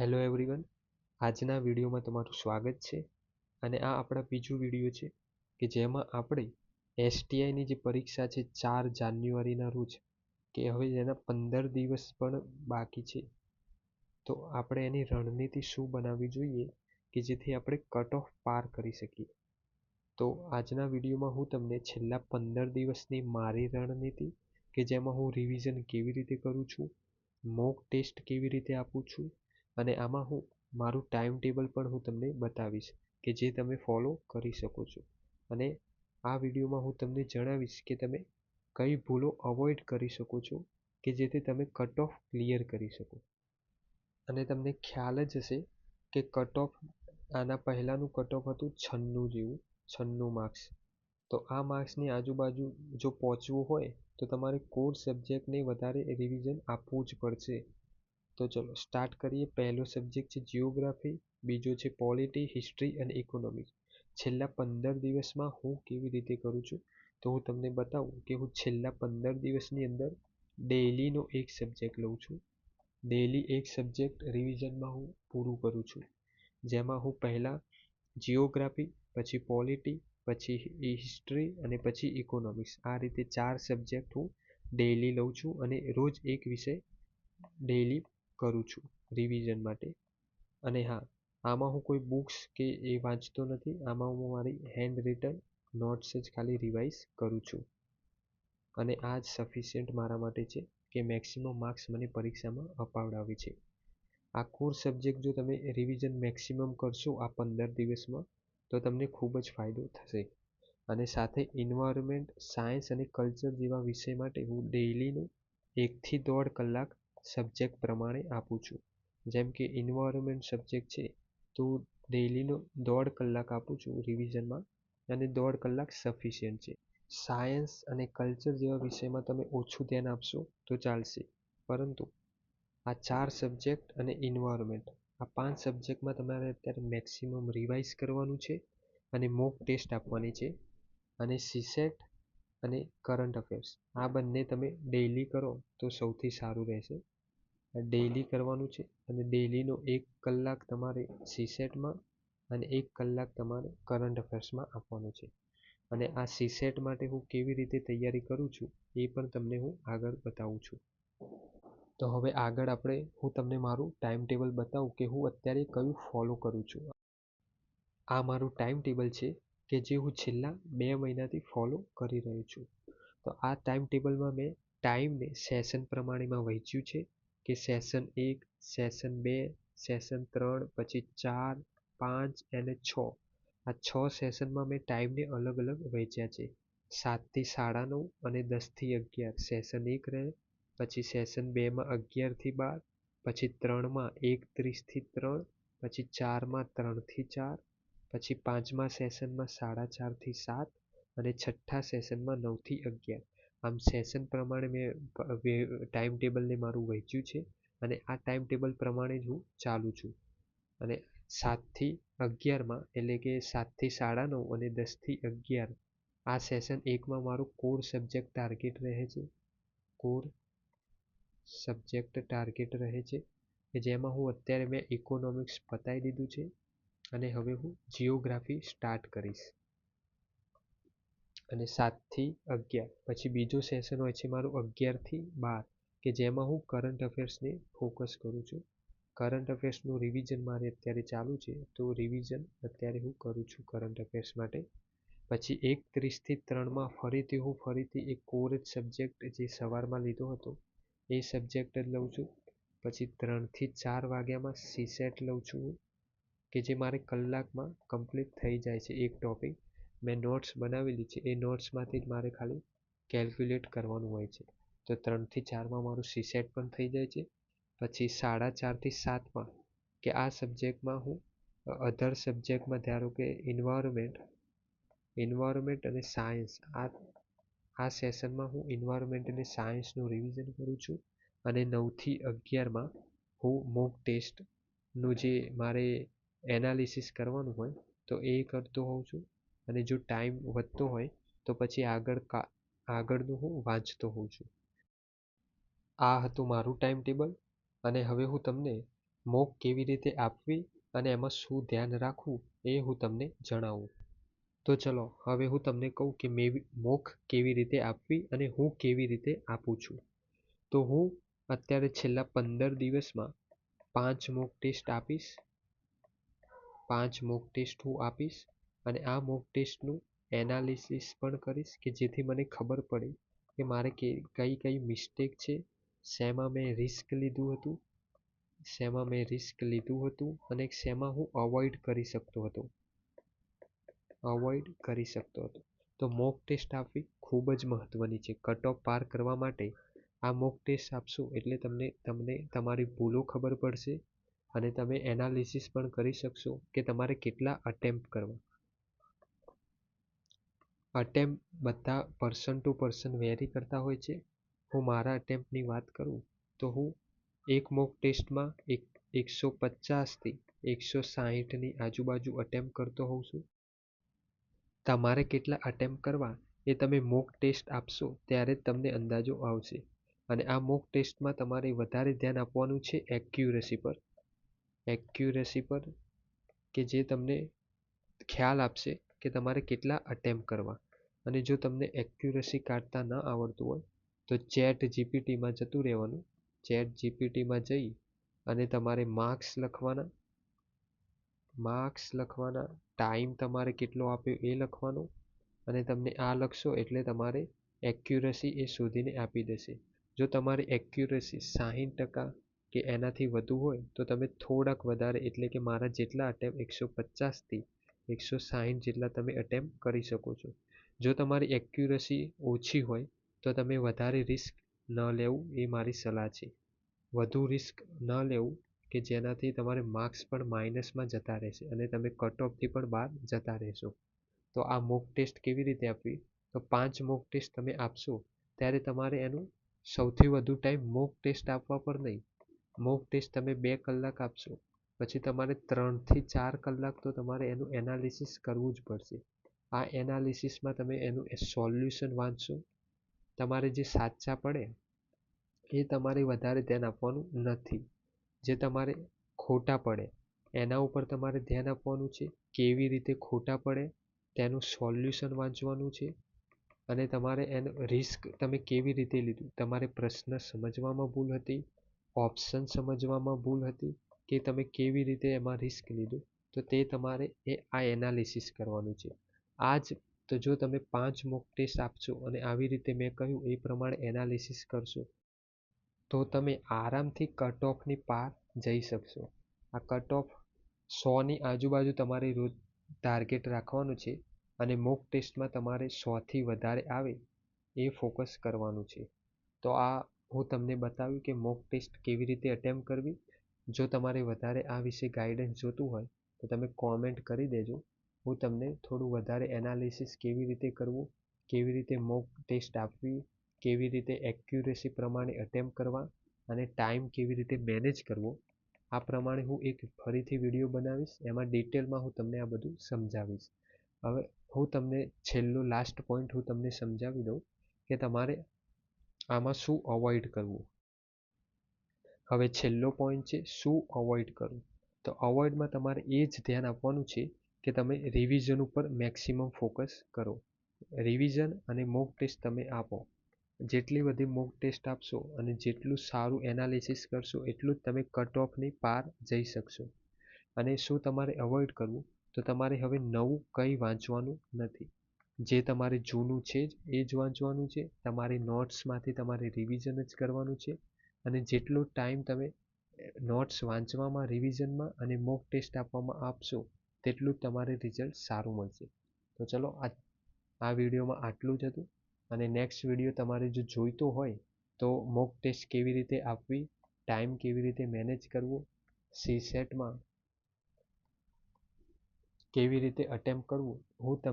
Hello everyone આજના વિડીયોમાં તમારું સ્વાગત છે અને આ આપણા બીજું વીડિયો છે કે જેમાં આપણે એસટીઆઈની જે પરીક્ષા છે ચાર જાન્યુઆરીના રોજ, કે હવે એના પંદર દિવસ પણ બાકી છે. તો આપણે એની રણનીતિ શું બનાવવી જોઈએ કે જેથી આપણે કટ ઓફ પાર કરી શકીએ. તો આજના વિડીયોમાં હું તમને છેલ્લા પંદર દિવસની મારી રણનીતિ, કે જેમાં હું રિવિઝન કેવી રીતે કરું છું મોક ટેસ્ટ કેવી રીતે આપું છું અને આમાં હું મારું ટાઈમ ટેબલ પણ હું તમને બતાવીશ કે જે તમે ફોલો કરી શકો છો. અને આ વિડીયોમાં હું તમને જણાવીશ કે તમે કઈ ભૂલો અવોઇડ કરી શકો છો કે જેથી તમે કટ ઓફ ક્લિયર કરી શકો. અને તમને ખ્યાલ જ હશે કે કટ ઓફ આના પહેલાંનું કટ ઓફ હતું છન્નું જેવું, છન્નું માર્ક્સ તો આ માર્ક્સની આજુબાજુ જો પહોંચવું હોય તો તમારે કોર સબ્જેક્ટને વધારે રિવિઝન આપવું જ પડશે. તો ચલો સ્ટાર્ટ કરીએ. પહેલો સબ્જેક્ટ છે જિયોગ્રાફી બીજો છે પોલિટી હિસ્ટ્રી અને ઇકોનોમિક્સ છેલ્લા પંદર દિવસમાં હું કેવી રીતે કરું છું? તો હું તમને બતાવું કે હું છેલ્લા પંદર દિવસની અંદર ડેઈલીનો એક સબ્જેક્ટ લઉં છું. ડેઇલી એક સબ્જેક્ટ રિવિઝનમાં હું પૂરું કરું છું. જેમાં હું પહેલાં જિયોગ્રાફી પછી પોલિટી પછી હિસ્ટ્રી અને પછી ઇકોનોમિક્સ આ રીતે ચાર સબ્જેક્ટ હું ડેઇલી લઉં છું અને રોજ એક વિષય ડેઈલી કરું છું રિવિઝન માટે. અને હા, આમાં હું કોઈ બુક્સ કે એ વાંચતો નથી, આમાં હું મારી હેન્ડ રિટન નોટ્સ જ ખાલી રિવાઇઝ કરું છું. અને આ જ સફિશિયન્ટ મારા માટે છે કે મેક્સિમમ માર્ક્સ મને પરીક્ષામાં અપાવડાવે છે. આ કોર સબ્જેક્ટ જો તમે રિવિઝન મેક્સિમમ કરશો આ પંદર દિવસમાં, તો તમને ખૂબ જ ફાયદો થશે. અને સાથે ઇન્વાયરમેન્ટ સાયન્સ અને કલ્ચર જેવા વિષય માટે હું ડેઇલીનું એકથી દોઢ કલાક સબ્જેક્ટ પ્રમાણે આપું છું. જેમ કે ઇન્વાયરમેન્ટ સબ્જેક્ટ છે, તો ડેઇલીનો દોઢ કલાક આપું છું રિવિઝનમાં અને દોઢ કલાક સફિશિયન્ટ છે. સાયન્સ અને કલ્ચર જેવા વિષયમાં તમે ઓછું ધ્યાન આપશો તો ચાલશે. પરંતુ આ ચાર સબ્જેક્ટ અને ઇન્વાયરમેન્ટ આ પાંચ સબ્જેક્ટમાં તમારે અત્યારે મેક્સિમમ રિવાઇઝ કરવાનું છે, અને મોક ટેસ્ટ આપવાની છે, અને સીસેટ અને કરંટ અફેર્સ આ બંને તમે ડેઇલી કરો તો સૌથી સારું રહેશે. ડેઇલી કરવાનું છે અને ડેઇલીનો એક કલાક તમારે સીસેટમાં અને એક કલાક તમારે કરંટ અફેર્સમાં આપવાનું છે. અને આ સીસેટ માટે હું કેવી રીતે તૈયારી કરું છું એ પણ તમને હું આગળ બતાવું છું. તો હવે આગળ આપણે, હું તમને મારું ટાઈમ ટેબલ બતાવું કે હું અત્યારે કયું ફોલો કરું છું. આ મારું ટાઈમ ટેબલ છે કે જે હું છેલ્લા બે મહિનાથી ફોલો કરી રહ્યો છું. તો આ ટાઈમ ટેબલમાં મેં ટાઈમને સેશન પ્રમાણેમાં વહેંચ્યું છે કે સેશન એક સેશન બે સેશન ત્રણ, પછી ચાર, પાંચ અને છ. આ છ સેશનમાં મેં ટાઈમને અલગ અલગ વહેંચ્યા છે. સાતથી સાડા નવ અને દસથી અગિયાર. સેશન એક રહે, પછી સેશન બેમાં અગિયારથી બાર, પછી ત્રણમાં એક ત્રીસથી ત્રણ, પછી ચારમાં ત્રણથી ચાર પછી પાંચમા સેશનમાં સાડા ચારથી સાત અને છઠ્ઠા સેશનમાં નવથી અગિયાર. આમ સેશન પ્રમાણે મેં ટાઈમ ટેબલને મારું વહેંચ્યું છે અને આ ટાઈમ ટેબલ પ્રમાણે જ હું ચાલું છું. અને સાતથી અગિયારમાં એટલે કે સાતથી સાડા નવ અને દસથી અગિયાર આ સેશન એકમાં મારું કોર સબ્જેક્ટ ટાર્ગેટ રહે છે. કોર સબ્જેક્ટ ટાર્ગેટ રહે છે કે જેમાં હું અત્યારે મેં ઇકોનોમિક્સ પતાવી દીધું છે. અને હવે હું જિયોગ્રાફી સ્ટાર્ટ કરીશ. અને સાતથી અગિયાર. પછી બીજો સેશન હોય છે મારું અગિયારથી બાર, કે જેમાં હું કરંટ અફેર્સને ફોકસ કરું છું. કરંટ અફેર્સનું રિવિઝન મારે અત્યારે ચાલુ છે, તો રિવિઝન અત્યારે હું કરું છું કરંટ અફેર્સ માટે. પછી એક ત્રીસથી ત્રણમાં ફરીથી હું ફરીથી એક કોર જ સબ્જેક્ટ જે સવારમાં લીધો હતો, એ સબ્જેક્ટ જ લઉં છું. પછી ત્રણથી ચાર વાગ્યામાં સીસેટ લઉં છું કે જે મારે કલાકમાં કમ્પ્લીટ થઈ જાય છે એક ટોપિક મેં નોટ્સ બનાવેલી છે. એ નોટ્સમાંથી જ મારે ખાલી કેલ્ક્યુલેટ કરવાનું હોય છે. તો ત્રણથી ચારમાં મારું સીસેટ પણ થઈ જાય છે. પછી સાડા ચારથી સાતમાં કે આ સબ્જેક્ટમાં હું અધર સબ્જેક્ટમાં ધારો કે ઇન્વાયરમેન્ટ ઇન્વાયરમેન્ટ અને સાયન્સ આ આ સેશનમાં હું ઇન્વાયરમેન્ટ અને સાયન્સનું રિવિઝન કરું છું. અને નવથી અગિયારમાં હું મોક ટેસ્ટનું જે મારે એનાલિસિસ કરવાનું હોય, તો એ કરતો હોઉં છું. અને જો ટાઈમ વધતો હોય, તો પછી આગળ આગળનું હું વાંચતો હોઉં છું. આ હતું મારું ટાઈમ ટેબલ અને હવે હું તમને મોક કેવી રીતે આપવી અને એમાં શું ધ્યાન રાખવું એ હું તમને જણાવું. તો ચલો, હવે હું તમને કહું કે મેં મોક કેવી રીતે આપવી અને હું કેવી રીતે આપું છું. તો હું અત્યારે છેલ્લા પંદર દિવસમાં પાંચ મોક ટેસ્ટ આપીશ. પાંચ મોક ટેસ્ટ હું આપીશ અને આ મોક ટેસ્ટનું એનાલિસિસ પણ કરીશ કે જેથી મને ખબર પડે કે મારે કઈ કઈ મિસ્ટેક છે, શેમાં મેં રિસ્ક લીધું હતું, શેમાં મેં રિસ્ક લીધું હતું અને શેમાં હું અવોઇડ કરી શકતો હતો. અવોઇડ કરી શકતો હતો. તો મોક ટેસ્ટ આપવી ખૂબ જ મહત્વની છે. કટ ઓફ પાર કરવા માટે આ મોક ટેસ્ટ આપશો એટલે તમને તમને તમારી ભૂલો ખબર પડશે અને તમે એનાલિસિસ પણ કરી શકશો કે તમારે કેટલા અટેમ્પ કરવા. અટેમ્પ બધા પર્સન ટુ પર્સન વેરી કરતા હોય છે. હું મારા અટેમ્પની વાત કરું તો હું એક મોક ટેસ્ટમાં એક, એકસો પચાસથી એકસો સાહીઠની આજુબાજુ અટેમ્પ કરતો હોઉં છું. તમારે કેટલા અટેમ્પ કરવા એ તમે મોક ટેસ્ટ આપશો ત્યારે જ તમને અંદાજો આવશે. અને આ મોક ટેસ્ટમાં તમારે વધારે ધ્યાન આપવાનું છે એક્યુરેસી પર. એક્યુરેસી પર કે જે તમને ખ્યાલ આપશે કે તમારે કેટલા અટેમ્પ કરવા. અને જો તમને એક્યુરેસી કાઢતા ન આવડતું હોય, તો ચેટ જીપીટીમાં જતું રહેવાનું. ચેટ જીપીટીમાં જઈ અને તમારે માર્ક્સ લખવાના. માર્ક્સ લખવાના ટાઈમ તમારે કેટલો આપ્યો એ લખવાનો. અને તમને આ લખશો એટલે તમારે એક્યુરેસી એ શોધીને આપી દેશે. જો તમારી એક્યુરેસી સાહીઠ ટકા કે એનાથી વધુ હોય, તો તમે થોડાક વધારે, એટલે કે મારા જેટલા અટેમ્પ એકસો પચાસથી એકસો સાહીઠ જેટલા તમે અટેમ્પ કરી શકો છો. જો તમારી એક્યુરસી ઓછી હોય, તો તમે વધારે રિસ્ક ન લેવું એ મારી સલાહ છે. વધુ રિસ્ક ન લેવું કે જેનાથી તમારે માર્ક્સ પણ માઇનસમાં જતા રહેશે અને તમે કટ ઓફથી પણ બહાર જતા રહેશો. તો આ મોક ટેસ્ટ કેવી રીતે આપવી? તો પાંચ મોક ટેસ્ટ તમે આપશો, ત્યારે તમારે એનું સૌથી વધુ ટાઈમ મોક ટેસ્ટ આપવા પર નહીં મોક ટેસ્ટ તમે બે કલાક આપશો. પછી તમારે ત્રણથી ચાર કલાક તો તમારે એનું એનાલિસિસ કરવું જ પડશે. આ એનાલિસિસમાં તમે એનું સોલ્યુશન વાંચશો. તમારે જે સાચા પડે એ તમારે વધારે ધ્યાન આપવાનું નથી. જે તમારે ખોટા પડે એના ઉપર તમારે ધ્યાન આપવાનું છે કેવી રીતે ખોટા પડે તેનું સોલ્યુશન વાંચવાનું છે. અને તમારે એનું રિસ્ક તમે કેવી રીતે લીધું? તમારે પ્રશ્ન સમજવામાં ભૂલ હતી. ઓપ્શન સમજવામાં ભૂલ હતી કે તમે કેવી રીતે એમાં રિસ્ક લીધું? તો તે તમારે એ આ એનાલિસિસ કરવાનું છે. આ જ તો જો તમે પાંચ મોક ટેસ્ટ આપશો અને આવી રીતે મેં કહ્યું એ પ્રમાણે એનાલિસિસ કરશો, તો તમે આરામથી કટ ઓફની પાર જઈ શકશો. આ કટ ઓફ સોની આજુબાજુ તમારે રોજ ટાર્ગેટ રાખવાનું છે અને મોક ટેસ્ટમાં તમારે સોથી વધારે આવે એ ફોકસ કરવાનું છે. તો આ હું તમને બતાવ્યું કે મોક ટેસ્ટ કેવી રીતે અટેમ્પ કરવી. જો તમારે વધારે આ વિશે ગાઈડન્સ જોતું હોય, તો તમે કોમેન્ટ કરી દેજો. હું તમને થોડું વધારે એનાલિસિસ કેવી રીતે કરવું, કેવી રીતે મોક ટેસ્ટ આપવી, કેવી રીતે એક્યુરેસી પ્રમાણે અટેમ્પ કરવા અને ટાઈમ કેવી રીતે મેનેજ કરવો. આ પ્રમાણે હું એક ફરીથી વીડિયો બનાવીશ. એમાં ડિટેલમાં હું તમને આ બધું સમજાવીશ. હવે હું તમને છેલ્લો લાસ્ટ પોઈન્ટ હું તમને સમજાવી દઉં કે તમારે આમાં શું અવોઇડ કરવું? હવે છેલ્લો પોઈન્ટ છે, શું અવોઇડ કરવું? તો અવોઇડમાં તમારે એ જ ધ્યાન આપવાનું છે કે તમે રિવિઝન ઉપર મેક્સિમમ ફોકસ કરો. રિવિઝન અને મોક ટેસ્ટ તમે આપો. જેટલી બધી મોક ટેસ્ટ આપશો અને જેટલું સારું એનાલિસિસ કરશો, એટલું જ તમે કટ ઓફની પાર જઈ શકશો. અને શું તમારે અવોઇડ કરવું? તો તમારે હવે નવું કંઈ વાંચવાનું નથી. જે તમારે જૂનું છે જ, એ જ વાંચવાનું છે. તમારી નોટ્સમાંથી તમારે રિવિઝન જ કરવાનું છે. અને જેટલો ટાઈમ તમે નોટ્સ વાંચવામાં રિવિઝનમાં અને મોક ટેસ્ટ આપવામાં આપશો, તેટલું જ તમારે રિઝલ્ટ સારું મળશે. તો ચલો, આ આ વિડીયોમાં આટલું જ હતું. અને નેક્સ્ટ વીડિયો તમારે જો જોઈતો હોય, તો મોક ટેસ્ટ કેવી રીતે આપવી ટાઈમ કેવી રીતે મેનેજ કરવો સી સેટમાં કેવી રીતે અટેમ્પ કરવું, હું તમને